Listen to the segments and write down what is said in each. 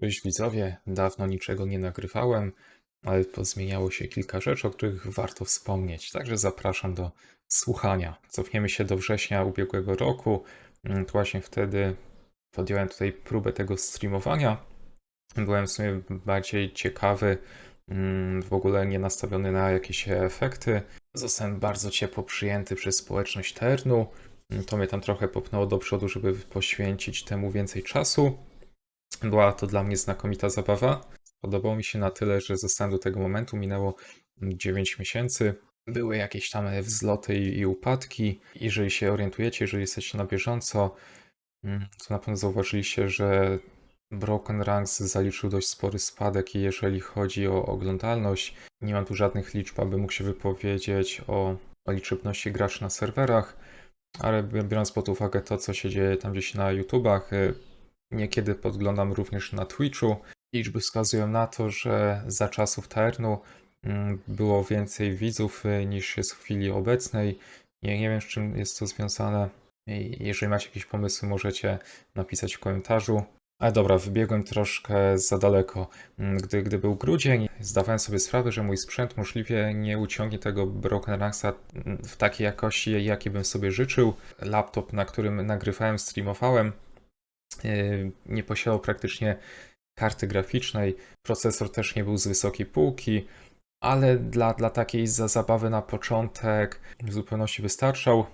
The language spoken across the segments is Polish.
Cześć widzowie, dawno niczego nie nagrywałem, ale pozmieniało się kilka rzeczy, o których warto wspomnieć, także zapraszam do słuchania. Cofniemy się do września ubiegłego roku, Mm, to właśnie wtedy podjąłem tutaj próbę tego streamowania. Byłem w sumie bardziej ciekawy, mm, w ogóle nie nastawiony na jakieś efekty. Zostałem bardzo ciepło przyjęty przez społeczność Ternu. Mm, To mnie tam trochę popchnęło do przodu, żeby poświęcić temu więcej czasu. Była to dla mnie znakomita zabawa. Podobało mi się na tyle, że zostałem do tego momentu, minęło 9 miesięcy. Były jakieś tam wzloty i, i upadki. Jeżeli się orientujecie, jeżeli jesteście na bieżąco, mm, to na pewno zauważyliście, że Broken Ranks zaliczył dość spory spadek i jeżeli chodzi o oglądalność, nie mam tu żadnych liczb, aby mógł się wypowiedzieć o, o liczebności graczy na serwerach, ale biorąc pod uwagę to, co się dzieje tam gdzieś na YouTubach, y, Niekiedy podglądam również na Twitchu. Liczby wskazują na to, że za czasów Ternu mm, było więcej widzów y, niż jest w chwili obecnej. Nie, nie wiem, z czym jest to związane. Jeżeli macie jakieś pomysły, możecie napisać w komentarzu. Ale dobra, wybiegłem troszkę za daleko. Mm, Gdy, gdy był grudzień, zdawałem sobie sprawę, że mój sprzęt możliwie nie uciągnie tego Broken Ranksa mm, w takiej jakości, jakiej bym sobie życzył. Laptop, na którym nagrywałem, streamowałem, nie posiadał praktycznie karty graficznej, procesor też nie był z wysokiej półki, ale dla, dla takiej za zabawy na początek w zupełności wystarczał.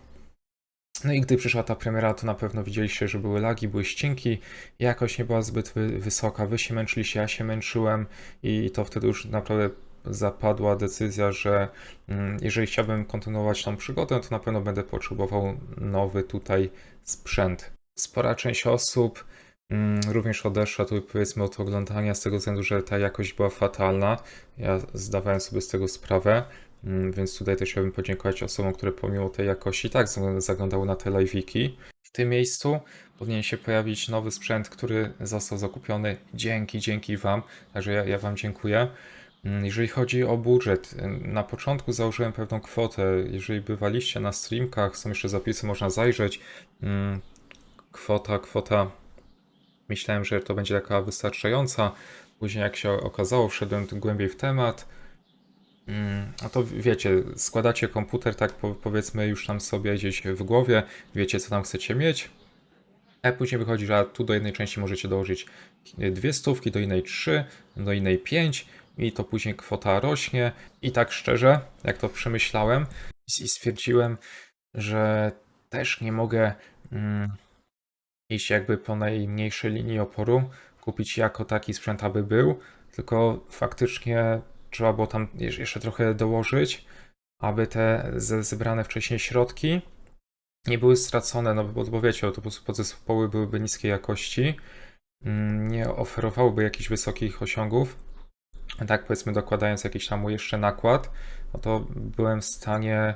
No i gdy przyszła ta premiera, to na pewno widzieliście, że były lagi, były ścinki, jakość nie była zbyt wy, wysoka, wy się męczyliście, ja się męczyłem i to wtedy już naprawdę zapadła decyzja, że mm, jeżeli chciałbym kontynuować tą przygodę, to na pewno będę potrzebował nowy tutaj sprzęt spora część osób mm, również odeszła tu powiedzmy od oglądania z tego względu, że ta jakość była fatalna. Ja zdawałem sobie z tego sprawę, mm, więc tutaj też chciałbym podziękować osobom, które pomimo tej jakości tak zaglądały na te live'iki. W tym miejscu powinien się pojawić nowy sprzęt, który został zakupiony dzięki, dzięki Wam, także ja, ja Wam dziękuję. Mm, Jeżeli chodzi o budżet, na początku założyłem pewną kwotę. Jeżeli bywaliście na streamkach, są jeszcze zapisy, można zajrzeć. Kwota, kwota. Myślałem, że to będzie taka wystarczająca. Później, jak się okazało, wszedłem głębiej w temat. Mm, A to wiecie, składacie komputer, tak po- powiedzmy, już tam sobie gdzieś w głowie, wiecie, co tam chcecie mieć. A później wychodzi, że tu do jednej części możecie dołożyć dwie stówki, do innej trzy, do innej pięć i to później kwota rośnie. I tak szczerze, jak to przemyślałem i stwierdziłem, że też nie mogę mm, iść jakby po najmniejszej linii oporu, kupić jako taki sprzęt, aby był, tylko faktycznie trzeba było tam jeszcze trochę dołożyć, aby te ze- zebrane wcześniej środki nie były stracone, no bo, bo wiecie, to po prostu podzespoły byłyby niskiej jakości, mm, nie oferowałyby jakichś wysokich osiągów, tak powiedzmy dokładając jakiś tam jeszcze nakład, no to byłem w stanie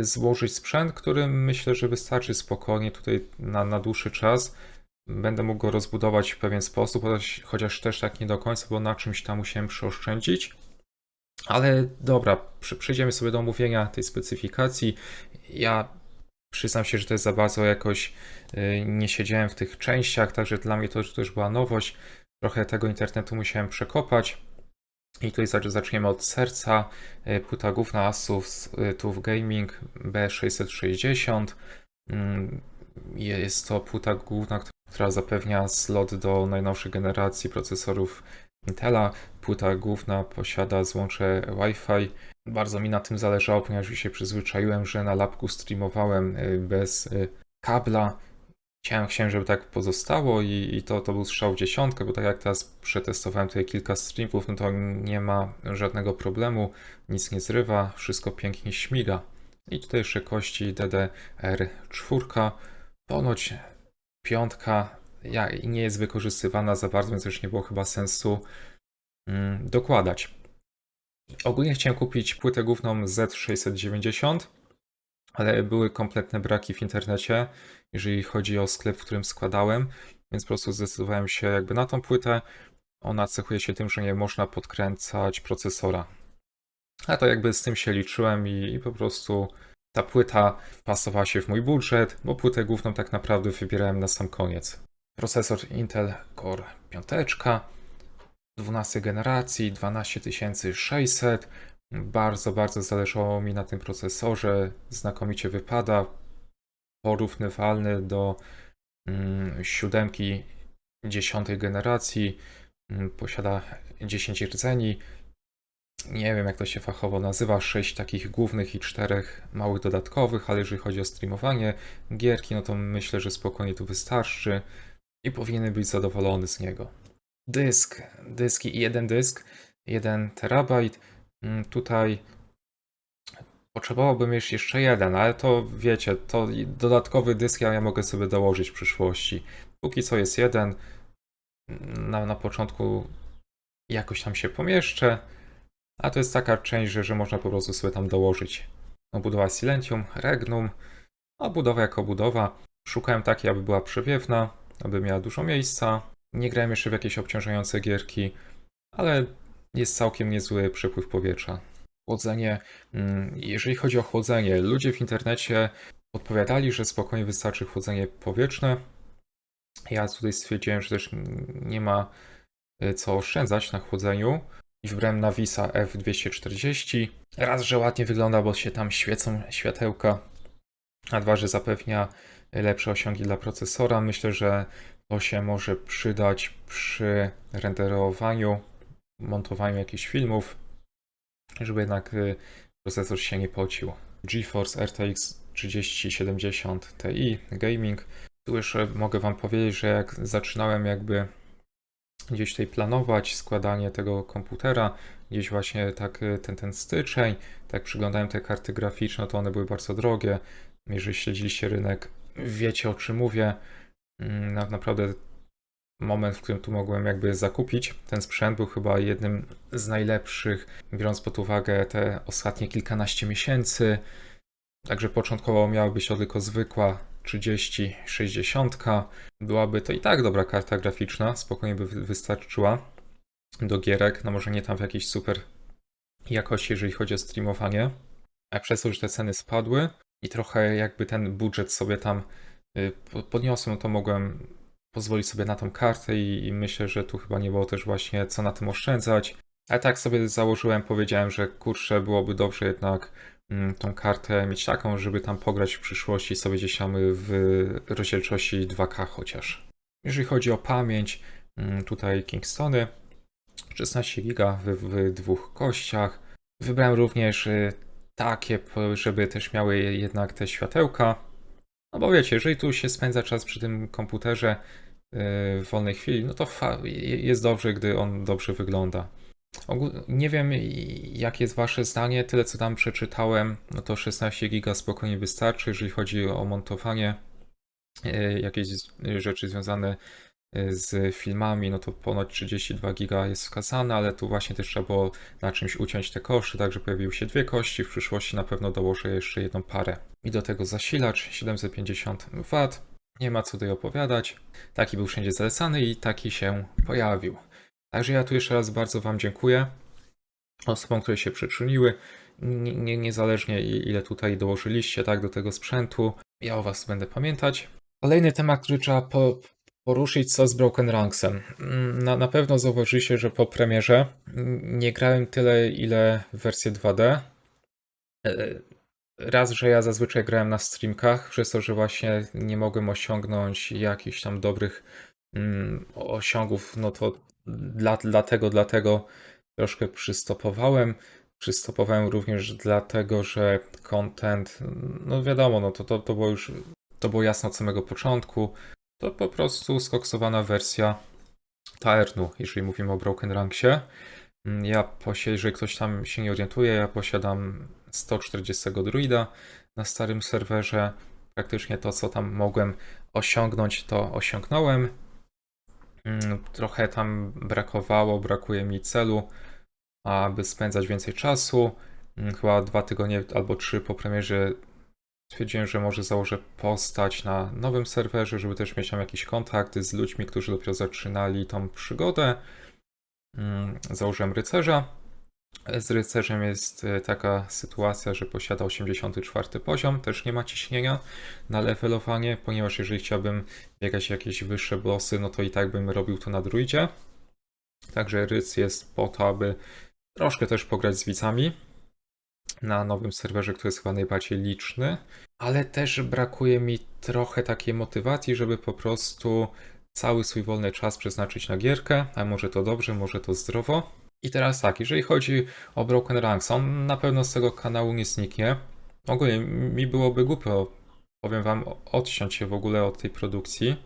złożyć sprzęt, który myślę, że wystarczy spokojnie tutaj na, na dłuższy czas. Będę mógł go rozbudować w pewien sposób, chociaż, też tak nie do końca, bo na czymś tam musiałem przeoszczędzić. Ale dobra, przejdziemy sobie do omówienia tej specyfikacji. Ja przyznam się, że to jest za bardzo jakoś y, nie siedziałem w tych częściach, także dla mnie to też była nowość. Trochę tego internetu musiałem przekopać. I tutaj zac- zaczniemy od serca. Płyta główna Asus TUF Gaming B660. Mm, Jest to płyta główna, która zapewnia slot do najnowszej generacji procesorów Intela. Płyta główna posiada złącze Wi-Fi. Bardzo mi na tym zależało, ponieważ już się przyzwyczaiłem, że na lapku streamowałem y, bez y, kabla. Chciałem, chciałem, żeby tak pozostało i, i to, to był strzał w dziesiątkę, bo tak jak teraz przetestowałem tutaj kilka streamów, no to nie ma żadnego problemu, nic nie zrywa, wszystko pięknie śmiga. I tutaj jeszcze kości DDR4, ponoć piątka ja, nie jest wykorzystywana za bardzo, więc już nie było chyba sensu mm, dokładać. Ogólnie chciałem kupić płytę główną Z690, ale były kompletne braki w internecie, jeżeli chodzi o sklep, w którym składałem, więc po prostu zdecydowałem się jakby na tą płytę. Ona cechuje się tym, że nie można podkręcać procesora. A to jakby z tym się liczyłem i, i po prostu ta płyta wpasowała się w mój budżet, bo płytę główną tak naprawdę wybierałem na sam koniec. Procesor Intel Core 5, 12 generacji, 12600. Bardzo, bardzo zależało mi na tym procesorze. Znakomicie wypada. Porównywalny do mm, siódemki 10 generacji. Mm, Posiada 10 rdzeni. Nie wiem, jak to się fachowo nazywa. 6 takich głównych i 4 małych dodatkowych, ale jeżeli chodzi o streamowanie gierki, no to myślę, że spokojnie tu wystarczy i powinien być zadowolony z niego. Dysk, dyski i jeden dysk, 1 terabajt. Mm, Tutaj potrzebowałbym jeszcze jeden, ale to wiecie, to dodatkowy dysk ja, mogę sobie dołożyć w przyszłości. Póki co jest jeden. Na, na początku jakoś tam się pomieszczę, a to jest taka część, że, że można po prostu sobie tam dołożyć. No, budowa Silentium, Regnum, a budowa jako budowa. Szukałem takiej, aby była przewiewna, aby miała dużo miejsca. Nie grałem jeszcze w jakieś obciążające gierki, ale jest całkiem niezły przepływ powietrza. Chłodzenie, mm, jeżeli chodzi o chłodzenie, ludzie w internecie odpowiadali, że spokojnie wystarczy chłodzenie powietrzne. Ja tutaj stwierdziłem, że też nie ma y, co oszczędzać na chłodzeniu i wybrałem Navisa F240. Raz, że ładnie wygląda, bo się tam świecą światełka, a dwa, że zapewnia lepsze osiągi dla procesora. Myślę, że to się może przydać przy renderowaniu, montowaniu jakichś filmów, żeby jednak y, procesor się nie pocił. GeForce RTX 3070 Ti Gaming. Jeszcze mogę Wam powiedzieć, że jak zaczynałem jakby gdzieś tutaj planować składanie tego komputera, gdzieś właśnie tak y, ten, ten styczeń, tak przyglądałem te karty graficzne, to one były bardzo drogie. Jeżeli śledziliście rynek, wiecie o czym mówię. Mm, Na, naprawdę moment, w którym tu mogłem jakby zakupić ten sprzęt, był chyba jednym z najlepszych, biorąc pod uwagę te ostatnie kilkanaście miesięcy. Także początkowo miała być to tylko zwykła 30-60. Byłaby to i tak dobra karta graficzna, spokojnie by wy- wystarczyła do gierek. No może nie tam w jakiejś super jakości, jeżeli chodzi o streamowanie. A przez to, że te ceny spadły i trochę jakby ten budżet sobie tam y, po- podniosłem, to mogłem pozwolić sobie na tą kartę i, i myślę, że tu chyba nie było też właśnie co na tym oszczędzać. Ale tak sobie założyłem, powiedziałem, że kurczę, byłoby dobrze jednak mm, tą kartę mieć taką, żeby tam pograć w przyszłości sobie gdzieś tam w rozdzielczości 2K chociaż. Jeżeli chodzi o pamięć, mm, tutaj Kingstony 16 giga w, w dwóch kościach. Wybrałem również y, takie, żeby też miały jednak te światełka. No bo wiecie, jeżeli tu się spędza czas przy tym komputerze yy, w wolnej chwili, no to jest dobrze, gdy on dobrze wygląda. Nie wiem, jakie jest Wasze zdanie, tyle co tam przeczytałem, no to 16 giga spokojnie wystarczy, jeżeli chodzi o montowanie, yy, jakieś rzeczy związane z filmami, no to ponoć 32 giga jest wskazane, ale tu właśnie też trzeba było na czymś uciąć te koszty, także pojawiły się dwie kości, w przyszłości na pewno dołożę jeszcze jedną parę. I do tego zasilacz 750 W. Nie ma co tutaj opowiadać. Taki był wszędzie zalecany i taki się pojawił. Także ja tu jeszcze raz bardzo Wam dziękuję osobom, które się przyczyniły. Nie, nie, niezależnie ile tutaj dołożyliście tak do tego sprzętu, ja o Was będę pamiętać. Kolejny temat, który trzeba po, poruszyć, co z Broken Ranksem. Mm, Na, na pewno zauważyliście, że po premierze mm, nie grałem tyle, ile w wersję 2D. E, Raz, że ja zazwyczaj grałem na streamkach, przez to, że właśnie nie mogłem osiągnąć jakichś tam dobrych mm, osiągów, no to dla, dlatego, dlatego troszkę przystopowałem. Przystopowałem również dlatego, że content, no wiadomo, no to, to, to było już, to było jasne od samego początku. To po prostu skoksowana wersja Taernu, jeżeli mówimy o Broken Ranksie. Mm, Ja posiadam, jeżeli ktoś tam się nie orientuje, ja posiadam 140 druida na starym serwerze. Praktycznie to, co tam mogłem osiągnąć, to osiągnąłem. Mm, Trochę tam brakowało, brakuje mi celu, aby spędzać więcej czasu. Mm, Chyba dwa tygodnie albo trzy po premierze stwierdziłem, że może założę postać na nowym serwerze, żeby też mieć tam jakiś kontakt z ludźmi, którzy dopiero zaczynali tą przygodę. Mm, Założyłem rycerza Z rycerzem jest e, taka sytuacja, że posiada 84 poziom, też nie ma ciśnienia na levelowanie, ponieważ jeżeli chciałbym biegać jakieś wyższe bossy, no to i tak bym robił to na druidzie. Także ryc jest po to, aby troszkę też pograć z widzami na nowym serwerze, który jest chyba najbardziej liczny, ale też brakuje mi trochę takiej motywacji, żeby po prostu cały swój wolny czas przeznaczyć na gierkę, a może to dobrze, może to zdrowo. I teraz tak, jeżeli chodzi o Broken Ranks, on na pewno z tego kanału nie zniknie. Ogólnie mi byłoby głupio, powiem wam, odciąć się w ogóle od tej produkcji,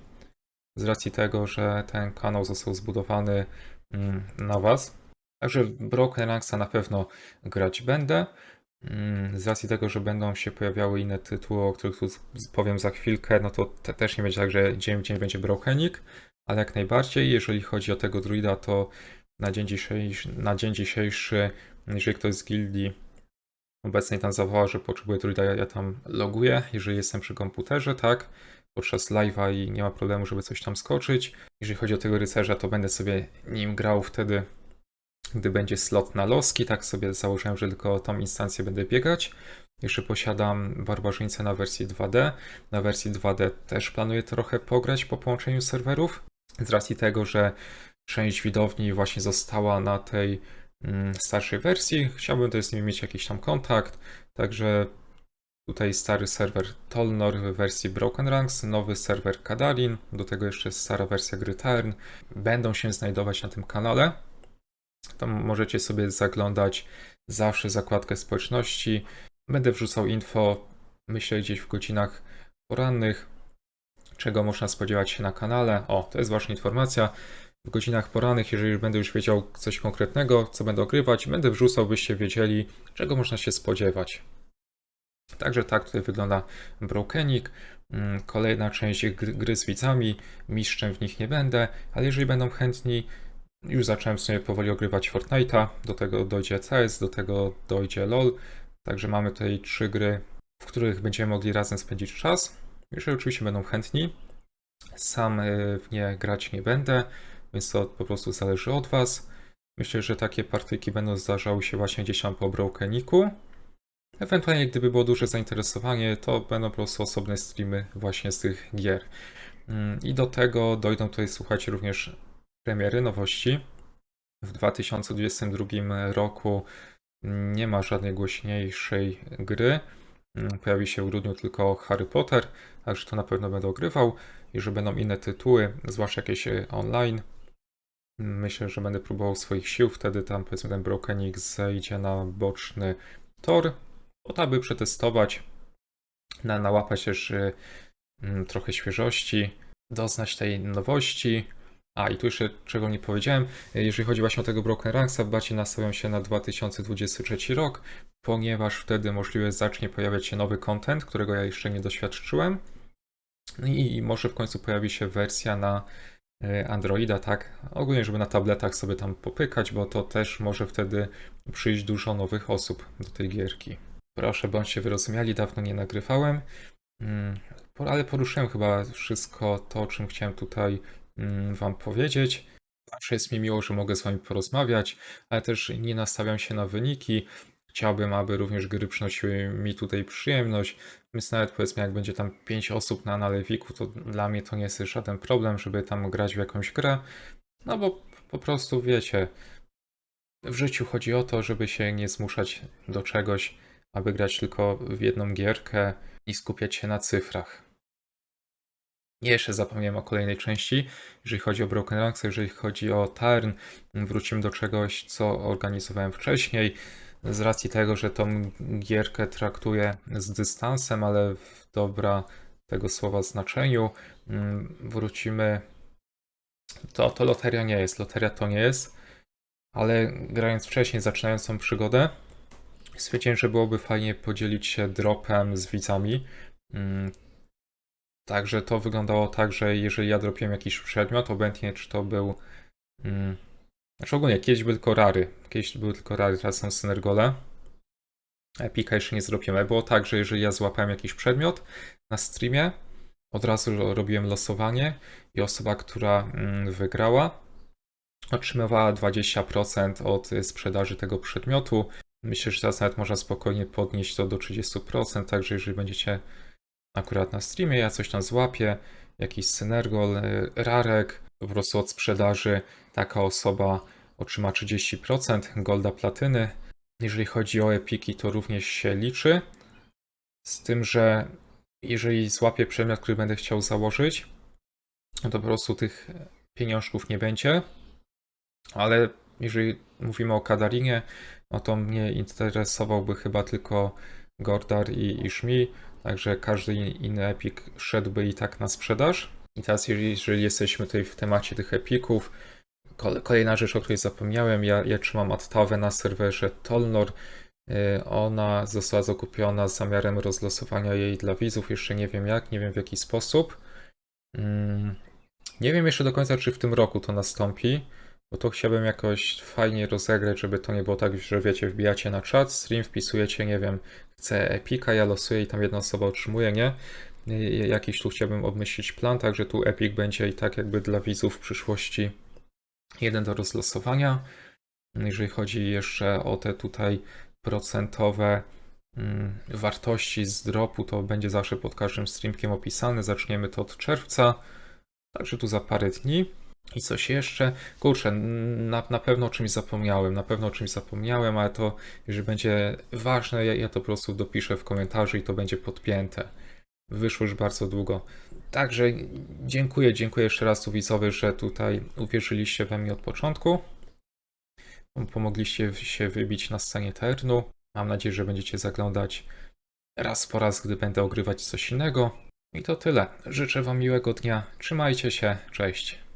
z racji tego, że ten kanał został zbudowany mm, na was. Także Broken Ranksa na pewno grać będę. Mm, Z racji tego, że będą się pojawiały inne tytuły, o których tu powiem za chwilkę, no to te, też nie będzie tak, że dzień w dzień będzie Brokenik, ale jak najbardziej, jeżeli chodzi o tego druida, to na dzień dzisiejszy, na dzień dzisiejszy jeżeli ktoś z gildii obecnej tam zawoła, że potrzebuje druida, ja, ja tam loguję, jeżeli jestem przy komputerze, tak, podczas live'a i nie ma problemu, żeby coś tam skoczyć. Jeżeli chodzi o tego rycerza, to będę sobie nim grał wtedy, gdy będzie slot na loski, tak sobie założyłem, że tylko tą instancję będę biegać. Jeszcze posiadam barbarzyńcę na wersji 2D. Na wersji 2D też planuję trochę pograć po połączeniu serwerów, z racji tego, że część widowni właśnie została na tej mm, starszej wersji. Chciałbym też z nimi mieć jakiś tam kontakt, także tutaj stary serwer Tolnor w wersji Broken Ranks, nowy serwer Kadarin, do tego jeszcze stara wersja gry Tarn będą się znajdować na tym kanale. Tam możecie sobie zaglądać zawsze zakładkę społeczności. Będę wrzucał info, myślę gdzieś w godzinach porannych, czego można spodziewać się na kanale. O, to jest właśnie informacja. W godzinach porannych, jeżeli będę już wiedział coś konkretnego, co będę ogrywać, będę wrzucał, byście wiedzieli, czego można się spodziewać. Także tak tutaj wygląda Brokenik. Mm, Kolejna część gry, gry z widzami. Mistrzem w nich nie będę, ale jeżeli będą chętni, już zacząłem sobie powoli ogrywać Fortnite'a, do tego dojdzie CS, do tego dojdzie LoL. Także mamy tutaj trzy gry, w których będziemy mogli razem spędzić czas. Jeżeli oczywiście będą chętni. Sam y, w nie grać nie będę, więc to po prostu zależy od Was. Myślę, że takie partyjki będą zdarzały się właśnie gdzieś tam po Brokeniku. Ewentualnie, gdyby było duże zainteresowanie, to będą po prostu osobne streamy właśnie z tych gier. Mm, I do tego dojdą tutaj, słuchajcie, również premiery, nowości. W 2022 roku nie ma żadnej głośniejszej gry. Mm, Pojawi się w grudniu tylko Harry Potter, także to na pewno będę ogrywał. I że będą inne tytuły, zwłaszcza jakieś e, online. Myślę, że będę próbował swoich sił, wtedy tam powiedzmy ten Brokenik zejdzie na boczny tor, po to, aby przetestować, na, nałapać też mm, trochę świeżości, doznać tej nowości. A i tu jeszcze czego nie powiedziałem, jeżeli chodzi właśnie o tego Broken Ranksa, bardziej nastawiam się na 2023 rok, ponieważ wtedy możliwe zacznie pojawiać się nowy content, którego ja jeszcze nie doświadczyłem. No i może w końcu pojawi się wersja na y, Androida, tak? Ogólnie, żeby na tabletach sobie tam popykać, bo to też może wtedy przyjść dużo nowych osób do tej gierki. Proszę, bądźcie wyrozumiali, dawno nie nagrywałem, Mm, ale poruszyłem chyba wszystko to, o czym chciałem tutaj Wam powiedzieć. Zawsze jest mi miło, że mogę z Wami porozmawiać, ale też nie nastawiam się na wyniki. Chciałbym, aby również gry przynosiły mi tutaj przyjemność, więc nawet powiedzmy, jak będzie tam 5 osób na nalewiku, to dla mnie to nie jest żaden problem, żeby tam grać w jakąś grę. No bo po prostu wiecie, w życiu chodzi o to, żeby się nie zmuszać do czegoś, aby grać tylko w jedną gierkę i skupiać się na cyfrach. Jeszcze zapomniałem o kolejnej części, jeżeli chodzi o Broken Ranks, jeżeli chodzi o Tarn, wrócimy do czegoś, co organizowałem wcześniej. Z racji tego, że tą gierkę traktuję z dystansem, ale w dobra tego słowa znaczeniu, mm, wrócimy. To, to loteria nie jest, loteria to nie jest, ale grając wcześniej, zaczynając tą przygodę, stwierdziłem, że byłoby fajnie podzielić się dropem z widzami. Także to wyglądało tak, że jeżeli ja dropiłem jakiś przedmiot, obojętnie czy to był. Mm, znaczy ogólnie kiedyś były tylko rary. Kiedyś były tylko rary, teraz są synergole. Epika jeszcze nie zrobiłem. Było tak, że jeżeli ja złapałem jakiś przedmiot na streamie, od razu ro- robiłem losowanie i osoba, która mm, wygrała, otrzymywała 20% od y, sprzedaży tego przedmiotu. Myślę, że teraz nawet można spokojnie podnieść to do 30%, także jeżeli będziecie akurat na streamie, ja coś tam złapię, jakiś synergol, y, rarek, po prostu od sprzedaży taka osoba otrzyma 30% golda platyny. Jeżeli chodzi o epiki, to również się liczy. Z tym, że jeżeli złapię przedmiot, który będę chciał założyć, no to po prostu tych pieniążków nie będzie. Ale jeżeli mówimy o Kadarinie, no to mnie interesowałby chyba tylko Gordar i, i Shmi, także każdy inny epik szedłby i tak na sprzedaż. I teraz jeżeli, jesteśmy tutaj w temacie tych epików, kole- kolejna rzecz, o której zapomniałem, ja, ja trzymam Attawę na serwerze Tolnor. Y, Ona została zakupiona z zamiarem rozlosowania jej dla widzów, jeszcze nie wiem jak, nie wiem w jaki sposób. Mm, Nie wiem jeszcze do końca, czy w tym roku to nastąpi, bo to chciałbym jakoś fajnie rozegrać, żeby to nie było tak, że wiecie, wbijacie na czat, stream, wpisujecie, nie wiem, chcę Epika, ja losuję i tam jedna osoba otrzymuje, nie? Jakiś tu chciałbym obmyślić plan, także tu Epic będzie i tak jakby dla widzów w przyszłości jeden do rozlosowania. Jeżeli chodzi jeszcze o te tutaj procentowe mm, wartości z dropu, to będzie zawsze pod każdym streamkiem opisane. Zaczniemy to od czerwca, także tu za parę dni. I coś jeszcze? Kurczę, na, na pewno o czymś zapomniałem, na pewno o czymś zapomniałem, ale to jeżeli będzie ważne, ja, ja to po prostu dopiszę w komentarzu i to będzie podpięte. Wyszło już bardzo długo. Także dziękuję, dziękuję jeszcze raz tu widzowie, że tutaj uwierzyliście we mnie od początku. Pomogliście się wybić na scenie Ternu. Mam nadzieję, że będziecie zaglądać raz po raz, gdy będę ogrywać coś innego. I to tyle. Życzę Wam miłego dnia. Trzymajcie się. Cześć.